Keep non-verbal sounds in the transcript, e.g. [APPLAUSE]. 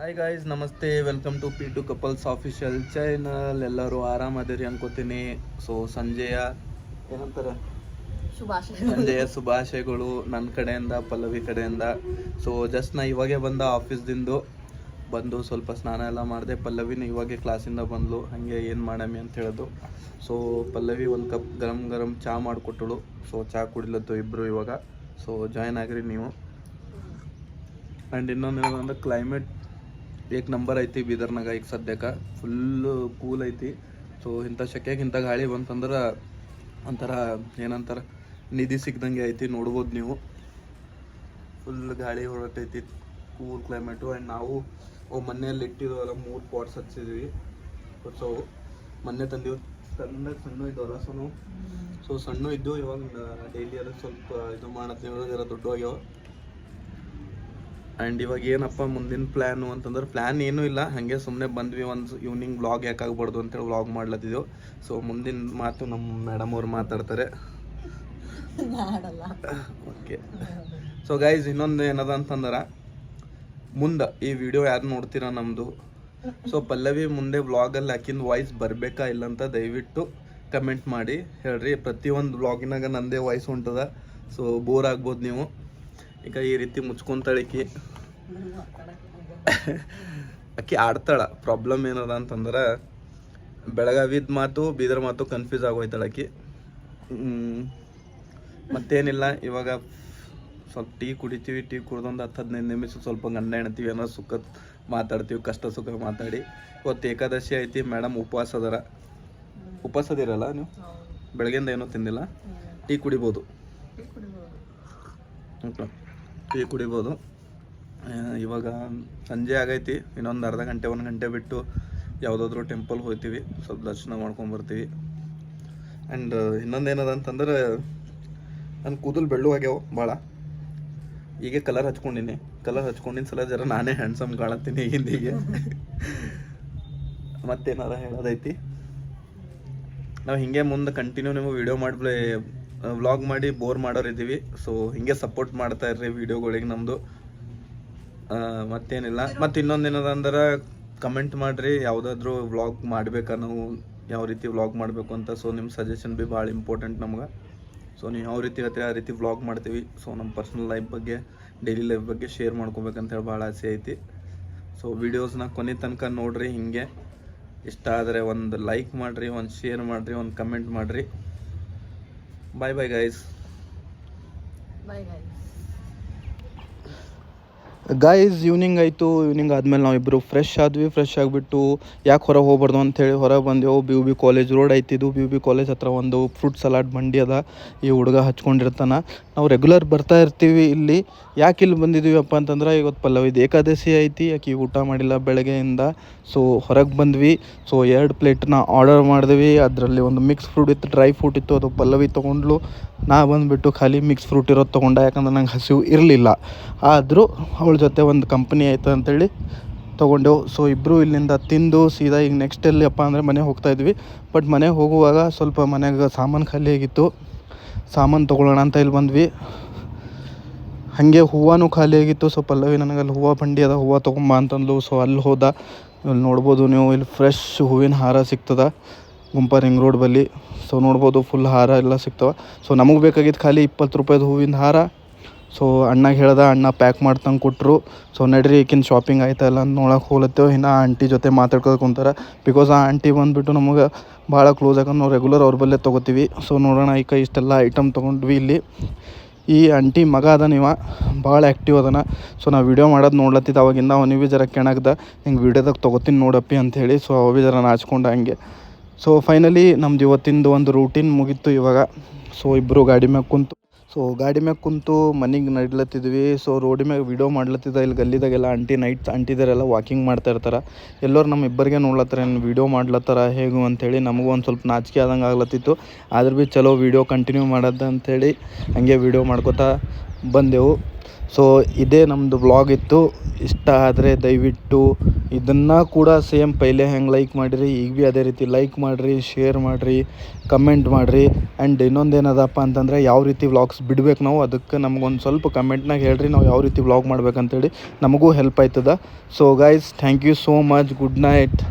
Hi guys ನಮಸ್ತೆ. Welcome to P two couples official channel ಎಲ್ಲರೂ ಆರಾಮದಿರಿ ಅನ್ಕೋತೀನಿ. ಸೊ ಸಂಜೆಯ ಏನಂತಾರೆ? ಶುಭಾಶಯ ಸಂಜೆಯ ಶುಭಾಶಯಗಳು ನನ್ನ ಕಡೆಯಿಂದ ಪಲ್ಲವಿ ಕಡೆಯಿಂದ. ಸೊ ಜಸ್ಟ್ ನಾ ಇವಾಗೆ ಬಂದ ಆಫೀಸ್ದಿಂದು ಬಂದು ಸ್ವಲ್ಪ ಸ್ನಾನ ಎಲ್ಲ ಮಾಡಿದೆ. ಪಲ್ಲವಿನ ಇವಾಗೆ ಕ್ಲಾಸಿಂದ ಬಂದ್ಲು. ಹಾಗೆ ಏನು ಮಾಡಮಿ ಅಂತ ಹೇಳೋದು. ಸೊ ಪಲ್ಲವಿ ಒಂದು ಕಪ್ ಗರಂ ಗರಂ ಚಹಾ ಮಾಡಿಕೊಟ್ಟಳು. ಸೊ ಚಹಾ ಕುಡಿಲತ್ತು ಇಬ್ಬರು ಇವಾಗ. ಸೊ ಜಾಯ್ನ್ ಆಗ್ರಿ ನೀವು. ಆ್ಯಂಡ್ ಇನ್ನೊಂದು ಏನಂದ್ರೆ ಕ್ಲೈಮೇಟ್ ಏಕ್ ನಂಬರ್ ಐತಿ ಬೀದರ್ನಾಗ ಈಗ ಸದ್ಯಕ್ಕೆ ಫುಲ್ಲು ಕೂಲ್ ಐತಿ ಸೊ ಇಂಥ ಶೆಕೆಗೆ ಇಂಥ ಗಾಳಿ ಬಂತಂದ್ರೆ ಒಂಥರ ಏನಂತಾರೆ, ನಿಧಿ ಸಿಕ್ದಂಗೆ ಐತಿ ನೋಡ್ಬೋದು ನೀವು. ಫುಲ್ ಗಾಳಿ ಹೊರಟೈತಿ ಕೂಲ್ ಕ್ಲೈಮೇಟು ಆ್ಯಂಡ್ ನಾವು ಅವು ಮನೆಯಲ್ಲಿ ಇಟ್ಟಿರೋಲ್ಲ ಮೂರು ಪಾಟ್ಸ್ ಹಚ್ಚಿದ್ವಿ. ಸೊ ಮೊನ್ನೆ ತಂದಿವು, ಸಣ್ಣ ಸಣ್ಣ ಇದ್ದವಲ್ಲ ಸೊ ಸೊ ಸಣ್ಣ ಇದ್ದು ಇವಾಗ, ಡೈಲಿ ಅದಕ್ಕೆ ಸ್ವಲ್ಪ ಇದು ಮಾಡತ್ತೆ ಇವಾಗ ದೊಡ್ಡ ಆಗ್ಯಾವ ಆ್ಯಂಡ್ ಇವಾಗ ಏನಪ್ಪ ಮುಂದಿನ ಪ್ಲ್ಯಾನು ಅಂತಂದ್ರೆ ಪ್ಲ್ಯಾನ್ ಏನೂ ಇಲ್ಲ. ಹಾಗೆ ಸುಮ್ಮನೆ ಬಂದ್ವಿ ಒಂದು ಈವ್ನಿಂಗ್ ವ್ಲಾಗ್ ಯಾಕಾಗ್ಬಾರ್ದು ಅಂತೇಳಿ ವ್ಲಾಗ್ ಮಾಡ್ಲತ್ತಿದ್ದೆವು. ಸೊ ಮುಂದಿನ ಮಾತು ನಮ್ಮ ಮೇಡಮ್ ಅವ್ರು ಮಾತಾಡ್ತಾರೆ. ಓಕೆ ಸೊ ಗೈಸ್ ಇನ್ನೊಂದು ಏನದ ಅಂತಂದ್ರೆ ಮುಂದೆ ಈ ವಿಡಿಯೋ ಯಾರು ನೋಡ್ತೀರಾ ನಮ್ಮದು ಸೊ ಪಲ್ಲವಿ ಮುಂದೆ ವ್ಲಾಗಲ್ಲಿ ಆಕಿನ ವಾಯ್ಸ್ ಬರಬೇಕಾ ಇಲ್ಲ ಅಂತ ದಯವಿಟ್ಟು ಕಮೆಂಟ್ ಮಾಡಿ. ಹೇಳ್ರಿ ಪ್ರತಿಯೊಂದು ವ್ಲಾಗಿನಾಗ ನಂದೇ ವಾಯ್ಸ್ ಹೊಂಟದ ಸೊ ಬೋರ್ ಆಗ್ಬೋದು ನೀವು. ಈಗ ಈ ರೀತಿ ಮುಚ್ಕೊಂತಾಳಿಕಿ [LAUGHS] ಆಕಿ ಆಡ್ತಾಳ. ಪ್ರಾಬ್ಲಮ್ ಏನದ ಅಂತಂದ್ರೆ ಬೆಳಗಾವಿದ ಮಾತು ಬೀದರ್ ಮಾತು ಕನ್ಫ್ಯೂಸ್ ಆಗೋಯ್ತಾಳ ಆಕಿ. ಹ್ಮ್. ಮತ್ತೇನಿಲ್ಲ ಇವಾಗ ಸ್ವಲ್ಪ ಟೀ ಕುಡಿತೀವಿ ಟೀ ಕುಡ್ದೊಂದು ಹತ್ತು ಹದಿನೈದು ನಿಮಿಷ ಸ್ವಲ್ಪ ಗಂಡ ಹೆಣ್ತೀವಿ ಏನೋ ಸುಖ ಮಾತಾಡ್ತೀವಿ ಕಷ್ಟ ಸುಖ ಮಾತಾಡಿ. ಇವತ್ತು ಏಕಾದಶಿ ಐತಿ ಮೇಡಮ್ ಉಪವಾಸ ಅದರ. ಉಪವಾಸ ಅದಿರಲ್ಲ ನೀವು? ಬೆಳಗ್ಗೆಯಿಂದ ಏನೂ ತಿಂದಿಲ್ಲ? ಟೀ ಕುಡಿಬೋದು. ಓಕೆ. ಟೀ ಕುಡಿಬೋದು. ಇವಾಗ ಸಂಜೆ ಆಗೈತಿ. ಇನ್ನೊಂದು ಅರ್ಧ ಗಂಟೆ, ಒಂದು ಗಂಟೆ ಬಿಟ್ಟು ಯಾವುದಾದ್ರೂ ಟೆಂಪಲ್ ಹೋಗ್ತೀವಿ ಸ್ವಲ್ಪ ದರ್ಶನ ಮಾಡ್ಕೊಂಡು ಬರ್ತೀವಿ. ಆ್ಯಂಡ್ ಇನ್ನೊಂದು ಏನದ ಅಂತಂದ್ರೆ ನನ್ನ ಕೂದಲು ಬೆಳ್ಳು ಆಗ್ಯಾವ ಭಾಳ ಈಗ ಕಲರ್ ಹಚ್ಕೊಂಡಿನಿ. ಕಲರ್ ಹಚ್ಕೊಂಡಿನ ಸಲ ಜರ ನಾನೇ ಹ್ಯಾಂಡ್ಸಮ್ ಕಾಣತ್ತೀನಿ ಹಿಂದಿಗೆ ಮತ್ತೇನಾರ ಹೇಳೋದೈತಿ? ನಾವು ಹಿಂಗೆ ಮುಂದೆ ಕಂಟಿನ್ಯೂ ನಿಮಗೆ ವಿಡಿಯೋ ಮಾಡಿ ವ್ಲಾಗ್ ಮಾಡಿ ಬೋರ್ ಮಾಡೋರಿದ್ದೀವಿ ಸೊ ಹಿಂಗೆ ಸಪೋರ್ಟ್ ಮಾಡ್ತಾ ಇರ್ರಿ ವಿಡಿಯೋಗಳಿಗೆ ನಮ್ಮದು ಮತ್ತೇನಿಲ್ಲ. ಮತ್ತು ಇನ್ನೊಂದೇನದಂದ್ರೆ ಕಮೆಂಟ್ ಮಾಡಿರಿ. ಯಾವುದಾದ್ರೂ ವ್ಲಾಗ್ ಮಾಡ್ಬೇಕಾ ನಾವು? ಯಾವ ರೀತಿ ವ್ಲಾಗ್ ಮಾಡಬೇಕು ಅಂತ. ಸೊ ನಿಮ್ಮ ಸಜೆಷನ್ ಭೀ ಭಾಳ ಇಂಪಾರ್ಟೆಂಟ್ ನಮ್ಗೆ. ಸೊ ನೀವು ಯಾವ ರೀತಿ ಹೇಳ್ತೀರಿ ಆ ರೀತಿ ವ್ಲಾಗ್ ಮಾಡ್ತೀವಿ. ಸೊ ನಮ್ಮ ಪರ್ಸ್ನಲ್ ಲೈಫ್ ಬಗ್ಗೆ ಡೈಲಿ ಲೈಫ್ ಬಗ್ಗೆ ಶೇರ್ ಮಾಡ್ಕೋಬೇಕಂತ ಹೇಳಿ ಭಾಳ ಆಸೆ ಐತಿ. ಸೊ ವೀಡಿಯೋಸ್ನ ಕೊನೆ ತನಕ ನೋಡಿರಿ ಹಿಂಗೆ. ಇಷ್ಟ ಆದರೆ ಒಂದು ಲೈಕ್ ಮಾಡಿರಿ, ಒಂದು ಶೇರ್ ಮಾಡಿರಿ, ಒಂದು ಕಮೆಂಟ್ ಮಾಡಿರಿ. Bye bye guys bye guy guys evening ಆಯಿತು. ಈವ್ನಿಂಗ್ ಆದಮೇಲೆ ನಾವಿಬ್ಬರು ಫ್ರೆಶ್ ಆದ್ವಿ ಫ್ರೆಶ್ ಆಗಿಬಿಟ್ಟು ಯಾಕೆ ಹೊರಗೆ ಹೋಗ್ಬಾರ್ದು ಅಂಥೇಳಿ ಹೊರಗೆ ಬಂದೆವು. B U B college road ಐತಿದ್ದು B U B college ಹತ್ರ ಒಂದು ಫ್ರೂಟ್ ಸಲಾಡ್ ಮಂಡಿ ಅದ. ಈ ಹುಡುಗ ಹಚ್ಕೊಂಡಿರ್ತಾನೆ. ನಾವು ರೆಗ್ಯುಲರ್ ಬರ್ತಾ ಇರ್ತೀವಿ ಇಲ್ಲಿ. ಯಾಕೆ ಇಲ್ಲಿ ಬಂದಿದ್ದೀವಪ್ಪ ಅಂತಂದ್ರೆ ಇವತ್ತು ಪಲ್ಲವಿದು ಏಕಾದಶಿ ಐತಿ. ಯಾಕೆ ಊಟ ಮಾಡಿಲ್ಲ ಬೆಳಗ್ಗೆಯಿಂದ. ಸೊ ಹೊರಗೆ ಬಂದ್ವಿ. ಸೊ ಎರಡು ಪ್ಲೇಟ್ನ ಆರ್ಡರ್ ಮಾಡಿದ್ವಿ. ಅದರಲ್ಲಿ ಒಂದು ಮಿಕ್ಸ್ ಫ್ರೂಟ್ ಇತ್ತು ಡ್ರೈ ಫ್ರೂಟ್ ಇತ್ತು. ಅದು ಪಲ್ಲವಿ ತೊಗೊಂಡ್ಲು. ನಾ ಬಂದುಬಿಟ್ಟು ಖಾಲಿ ಮಿಕ್ಸ್ ಫ್ರೂಟ್ ಇರೋದು ತೊಗೊಂಡೆ. ಯಾಕಂದ್ರೆ ನಂಗೆ ಹಸಿವು ಇರಲಿಲ್ಲ. ಆದರೂ ಅವಳ ಜೊತೆ ಒಂದು ಕಂಪ್ನಿ ಆಯ್ತು ಅಂತೇಳಿ ತೊಗೊಂಡೆವು. ಸೊ ಇಬ್ಬರು ಇಲ್ಲಿಂದ ತಿಂದು ಸೀದಾ ಈಗ ನೆಕ್ಸ್ಟ್ ಎಲ್ಲಿಯಪ್ಪ ಅಂದರೆ ಮನೆಗೆ ಹೋಗ್ತಾ ಇದ್ವಿ. ಬಟ್ ಮನೆಗೆ ಹೋಗುವಾಗ ಸ್ವಲ್ಪ ಮನೆಗೆ ಸಾಮಾನು ಖಾಲಿಯಾಗಿತ್ತು ಸಾಮಾನು ತೊಗೊಳ್ಳೋಣ ಅಂತ ಇಲ್ಲಿ ಬಂದ್ವಿ. ಹಾಗೆ ಹೂವನೂ ಖಾಲಿಯಾಗಿತ್ತು ಸೊ ಪಲ್ಲವಿ ನನಗೆ ಅಲ್ಲಿ ಹೂವು ಬಂಡಿ ಅದ, ಹೂವು ತೊಗೊಂಬ ಅಂತಂದ್ಲು. ಸೊ ಅಲ್ಲಿ ಹೋದ. ಇಲ್ಲಿ ನೋಡ್ಬೋದು ನೀವು, ಇಲ್ಲಿ ಫ್ರೆಶ್ ಹೂವಿನ ಹಾರ ಸಿಗ್ತದೆ ಗುಂಪ ರಿಂಗ್ ರೋಡ್ ಬಲ್ಲಿ. ಸೊ ನೋಡ್ಬೋದು ಫುಲ್ ಹಾರ ಎಲ್ಲ ಸಿಗ್ತವೆ. ಸೊ ನಮಗೆ ಬೇಕಾಗಿತ್ತು ಖಾಲಿ ಇಪ್ಪತ್ತು ರೂಪಾಯ್ದು ಹೂವಿನ ಹಾರ. ಸೊ ಅಣ್ಣಗೆ ಹೇಳ್ದ, ಅಣ್ಣ ಪ್ಯಾಕ್ ಮಾಡ್ತಂಗೆ ಕೊಟ್ಟರು ಸೊ ನಡ್ರಿ, ಈಕಿನ ಶಾಪಿಂಗ್ ಆಯ್ತಲ್ಲ ಅಂತ ನೋಡಕ್ಕೆ ಹೋಗ್ಲತ್ತೇವೆ. ಇನ್ನು ಆಂಟಿ ಜೊತೆ ಮಾತಾಡ್ಕೊಂಡು ಕುಂತಾರ. ಬಿಕಾಸ್ ಆ ಆಂಟಿ ಬಂದುಬಿಟ್ಟು ನಮಗೆ ಭಾಳ ಕ್ಲೋಸ್ ಯಾಕಂದ್ರೆ ನಾವು ರೆಗ್ಯುಲರ್ ಅವ್ರ ಬಲ್ಲೇ ತೊಗೋತೀವಿ. ಸೊ ನೋಡೋಣ ಈಗ ಇಷ್ಟೆಲ್ಲ ಐಟಮ್ ತೊಗೊಂಡ್ವಿ ಇಲ್ಲಿ. ಈ ಆಂಟಿ ಮಗ ಅದ ನೀವ ಭಾಳ ಆ್ಯಕ್ಟಿವ್ ಅದನ. ಸೊ ನಾವು ವೀಡಿಯೋ ಮಾಡೋದು ನೋಡ್ಲತ್ತಿದ್ದ ಅವಾಗಿಂದ ಅವನಿಗೆ ಭೀ ಜರ ಕೆಣಗ್ದ. ಹಿಂಗೆ ವೀಡಿಯೋದಾಗ ತೊಗೋತೀನಿ ನೋಡಪ್ಪಿ ಅಂಥೇಳಿ ಸೊ ಅವ ಜರ ನಾಚ್ಕೊಂಡ ಹಂಗೆ. ಸೊ ಫೈನಲಿ ನಮ್ದು ಇವತ್ತಿಂದು ಒಂದು ರೂಟೀನ್ ಮುಗೀತು ಇವಾಗ. ಸೊ ಇಬ್ಬರು ಗಾಡಿ ಮ್ಯಾಗ ಕುಂತು ಸೊ ಗಾಡಿ ಮ್ಯಾಗ ಕುಂತು ಮನೆಗೆ ನಡ್ಲತ್ತಿದ್ವಿ. ಸೊ ರೋಡಿ ಮ್ಯಾಗ ವಿಡಿಯೋ ಮಾಡ್ಲತ್ತಿದ ಇಲ್ಲಿ ಗಲ್ಲಿದಾಗೆಲ್ಲ ಆಂಟಿ ನೈಟ್ ಆಂಟಿದರೆಲ್ಲ ವಾಕಿಂಗ್ ಮಾಡ್ತಾ ಇರ್ತಾರೆ. ಎಲ್ಲರೂ ನಮ್ಮ ಇಬ್ಬರಿಗೆ ನೋಡ್ಲತ್ತಾರ, ಏನು ವಿಡಿಯೋ ಮಾಡ್ಲತ್ತಾರ, ಹೇಗೂ ಅಂಥೇಳಿ ನಮಗೂ ಒಂದು ಸ್ವಲ್ಪ ನಾಚಿಕೆ ಆದಂಗೆ ಆಗ್ಲತ್ತಿತ್ತು. ಆದ್ರೆ ಭೀ ಚಲೋ ವಿಡಿಯೋ ಕಂಟಿನ್ಯೂ ಮಾಡೋದು ಅಂಥೇಳಿ ಹಂಗೆ ವಿಡಿಯೋ ಮಾಡ್ಕೋತಾ ಬಂದೆವು. ಸೊ ಇದೇ ನಮ್ಮದು ವ್ಲಾಗ್ ಇತ್ತು. ಇಷ್ಟ ಆದರೆ ದಯವಿಟ್ಟು ಇದನ್ನು ಕೂಡ ಸೇಮ್ ಪೈಲೆ ಹೆಂಗೆ ಲೈಕ್ ಮಾಡಿರಿ, ಈಗ ಭೀ ಅದೇ ರೀತಿ ಲೈಕ್ ಮಾಡಿರಿ ಶೇರ್ ಮಾಡಿರಿ ಕಮೆಂಟ್ ಮಾಡಿರಿ. ಆ್ಯಂಡ್ ಇನ್ನೊಂದು ಏನದಪ್ಪ ಅಂತಂದರೆ ಯಾವ ರೀತಿ ವ್ಲಾಗ್ಸ್ ಬಿಡ್ಬೇಕು ನಾವು, ಅದಕ್ಕೆ ನಮಗೊಂದು ಸ್ವಲ್ಪ ಕಮೆಂಟ್ನಾಗ ಹೇಳ್ರಿ ನಾವು ಯಾವ ರೀತಿ ವ್ಲಾಗ್ ಮಾಡ್ಬೇಕಂತೇಳಿ. ನಮಗೂ ಹೆಲ್ಪ್ ಆಯ್ತದ. So guys thank you so much good night